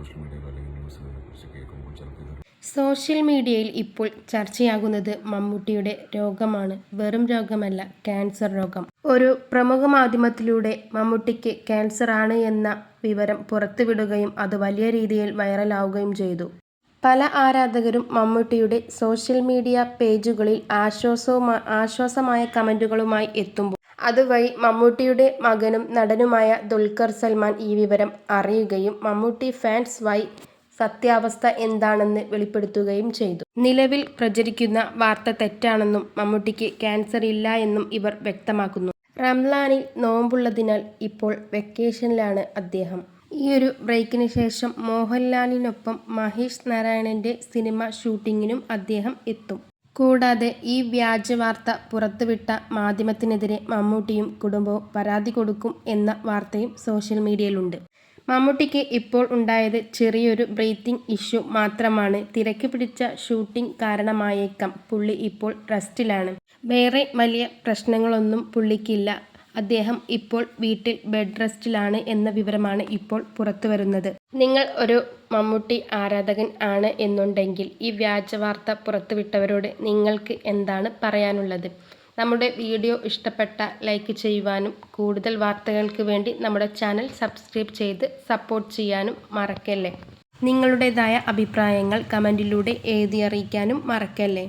Social മീഡിയയിൽ അല്ലെങ്കിൽ ന്യൂസുകളെ കുറിച്ച് കേൾക്കുമ്പോൾ ചിലപ്പോൾ ഇതൊരു സോഷ്യൽ മീഡിയയിൽ ഇപ്പോൾ ചർച്ചയാകുന്നത് മമ്മൂട്ടിയുടെ രോഗമാണ്. വെറും രോഗമല്ല ക്യാൻസർ രോഗം. ഒരു പ്രമുഖ മാധ്യമത്തിലൂടെ മമ്മൂട്ടിക്ക് ക്യാൻസർ ആണ് എന്ന വിവരം പുറത്തുവിടുകയും അത് വലിയ രീതിയിൽ വൈറലാവുകയും ചെയ്തു. പല ആരാധകരും മമ്മൂട്ടിയുടെ സോഷ്യൽ മീഡിയ പേജുകളിൽ ആശ്വാസവുമായി ആശ്വാസമായ കമന്റുകളുമായി എത്തുമ്പോൾ അതുവഴി മമ്മൂട്ടിയുടെ മകനും നടനുമായ ദുൽഖർ സൽമാൻ ഈ വിവരം അറിയുകയും മമ്മൂട്ടി ഫാൻസ് വൈ സത്യാവസ്ഥ എന്താണെന്ന് വെളിപ്പെടുത്തുകയും ചെയ്തു. നിലവിൽ പ്രചരിക്കുന്ന വാർത്ത തെറ്റാണെന്നും മമ്മൂട്ടിക്ക് ക്യാൻസർ ഇല്ല എന്നും ഇവർ വ്യക്തമാക്കുന്നു. റംലാനിൽ നോമ്പുള്ളതിനാൽ ഇപ്പോൾ വെക്കേഷനിലാണ് അദ്ദേഹം. ഈ ഒരു ബ്രേക്കിന് ശേഷം മോഹൻലാലിനൊപ്പം മഹേഷ് നാരായണന്റെ സിനിമ ഷൂട്ടിങ്ങിനും അദ്ദേഹം എത്തും. കൂടാതെ ഈ വ്യാജ വാർത്ത പുറത്തുവിട്ട മാധ്യമത്തിനെതിരെ മമ്മൂട്ടിയും കുടുംബവും പരാതി കൊടുക്കും എന്ന വാർത്തയും സോഷ്യൽ മീഡിയയിലുണ്ട്. മമ്മൂട്ടിക്ക് ഇപ്പോൾ ഉണ്ടായത് ചെറിയൊരു ബ്രീത്തിങ് ഇഷ്യൂ മാത്രമാണ്. തിരക്ക് പിടിച്ച ഷൂട്ടിംഗ് കാരണമായേക്കാം. പുള്ളി ഇപ്പോൾ റെസ്റ്റിലാണ്. വേറെ വലിയ പ്രശ്നങ്ങളൊന്നും പുള്ളിക്കില്ല. അദ്ദേഹം ഇപ്പോൾ വീട്ടിൽ ബെഡ് റെസ്റ്റിലാണ് എന്ന വിവരമാണ് ഇപ്പോൾ പുറത്തു വരുന്നത്. നിങ്ങൾ ഒരു മമ്മൂട്ടി ആരാധകൻ ആണ് എന്നുണ്ടെങ്കിൽ ഈ വ്യാജ വാർത്ത പുറത്തുവിട്ടവരോട് നിങ്ങൾക്ക് എന്താണ് പറയാനുള്ളത്? നമ്മുടെ വീഡിയോ ഇഷ്ടപ്പെട്ട ലൈക്ക് ചെയ്യുവാനും കൂടുതൽ വാർത്തകൾക്ക് വേണ്ടി നമ്മുടെ ചാനൽ സബ്സ്ക്രൈബ് ചെയ്ത് സപ്പോർട്ട് ചെയ്യാനും മറക്കല്ലേ? നിങ്ങളുടേതായ അഭിപ്രായങ്ങൾ കമന്റിലൂടെ എഴുതി അറിയിക്കാനും മറക്കല്ലേ?